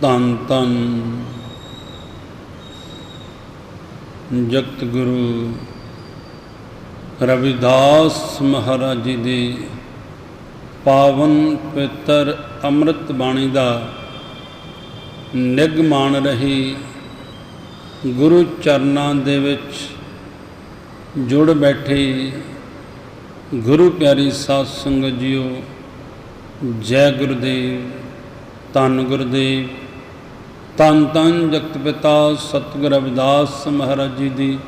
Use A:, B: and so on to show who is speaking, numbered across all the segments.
A: ਧੰਨ ਧੰਨ ਜਗਤ ਗੁਰੂ ਰਵਿਦਾਸ ਮਹਾਰਾਜ ਜੀ ਦੀ ਪਾਵਨ ਪਿੱਤਰ ਅੰਮ੍ਰਿਤ ਬਾਣੀ ਦਾ ਨਿਗਮਾਨ ਰਹੀ ਗੁਰੂ ਚਰਨਾਂ ਦੇ ਵਿੱਚ ਜੁੜ ਬੈਠੇ ਗੁਰੂ ਪਿਆਰੀ ਸਾਧ ਸੰਗਤ ਜੀਓ, ਜੈ ਗੁਰਦੇਵ, ਧੰਨ ਗੁਰਦੇਵ। ਧੰਨ ਧੰਨ ਜਗਤ ਪਿਤਾ ਸਤਿਗੁਰ ਰਵਿਦਾਸ ਮਹਾਰਾਜ ਜੀ ਦੀ।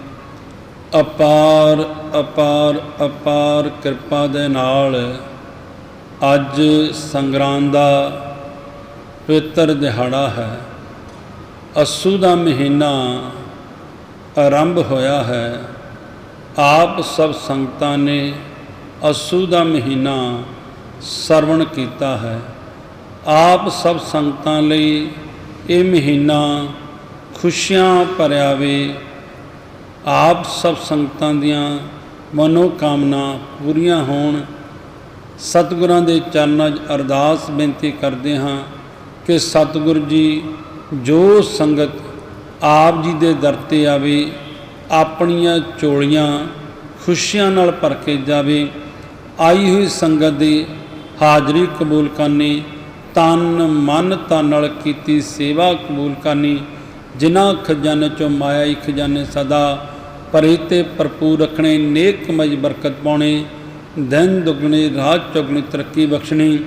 A: ਅਪਾਰ ਅਪਾਰ ਅਪਾਰ ਕਿਰਪਾ ਦੇ ਨਾਲ ਅੱਜ ਸੰਗਰਾਂਦ ਦਾ ਪਵਿੱਤਰ ਦਿਹਾੜਾ ਹੈ। ਅਸੂ ਦਾ ਮਹੀਨਾ ਆਰੰਭ ਹੋਇਆ ਹੈ। ਆਪ ਸਭ ਸੰਗਤਾਂ ਨੇ ਅਸੂ ਦਾ ਮਹੀਨਾ ਸਰਵਣ ਕੀਤਾ ਹੈ। ਆਪ ਸਭ ਸੰਗਤਾਂ ਲਈ ਇਹ ਮਹੀਨਾ ਖੁਸ਼ੀਆਂ ਭਰਿਆ ਵੇ ਆਪ ਸਭ ਸੰਗਤਾਂ ਦੀਆਂ ਮਨੋ ਕਾਮਨਾ ਪੂਰੀਆਂ ਹੋਣ। ਸਤਿਗੁਰਾਂ ਦੇ ਚਰਨਾਂ 'ਚ ਅਰਦਾਸ ਬੇਨਤੀ ਕਰਦੇ ਹਾਂ ਕਿ ਸਤਿਗੁਰ ਜੀ, ਜੋ ਸੰਗਤ ਆਪ ਜੀ ਦੇ ਦਰ ਤੇ ਆਵੇ, ਆਪਣੀਆਂ ਚੋਲੀਆਂ ਖੁਸ਼ੀਆਂ ਨਾਲ ਭਰ ਕੇ ਜਾਵੇ। ਆਈ ਹੋਈ ਸੰਗਤ ਦੀ ਹਾਜ਼ਰੀ ਕਬੂਲ ਕਰਨੀ ਤਨ ਮਨ ਤਨ ਨਾਲ ਕੀਤੀ ਸੇਵਾ ਕਬੂਲ ਕਰਨੀ, ਜਿਨ੍ਹਾਂ ਖਜ਼ਾਨੇ ਚੋਂ ਮਾਇਆ ਹੀ ਖਜ਼ਾਨੇ ਸਦਾ ਭਰੇ ਤੇ ਭਰਪੂਰ ਰੱਖਣੇ ਨੇਕ ਮਜ ਬਰਕਤ ਪਾਉਣੇ, ਦਿਨ ਦੁਗਣੀ, ਰਾਤ ਚੌਗਣੀ ਤਰੱਕੀ ਬਖਸ਼ਣੀ।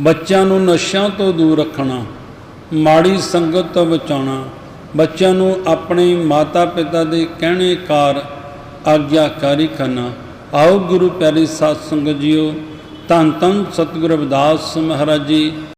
A: ਬੱਚਿਆਂ ਨੂੰ ਨਸ਼ਿਆਂ ਤੋਂ ਦੂਰ ਰੱਖਣਾ, ਮਾੜੀ ਸੰਗਤ ਤੋਂ ਬਚਾਉਣਾ, ਬੱਚਿਆਂ ਨੂੰ ਆਪਣੇ ਮਾਤਾ ਪਿਤਾ ਦੇ ਕਹਿਣੇ ਕਾਰ ਆਗਿਆਕਾਰੀ ਕਰਨਾ। ਆਓ ਗੁਰੂ ਪਿਆਰੀ ਸਾਧ ਸੰਗਤ ਜੀਓ ਧੰਨ ਧੰਨ ਸਤਿਗੁਰੂ ਰਵਿਦਾਸ ਮਹਾਰਾਜ ਜੀ।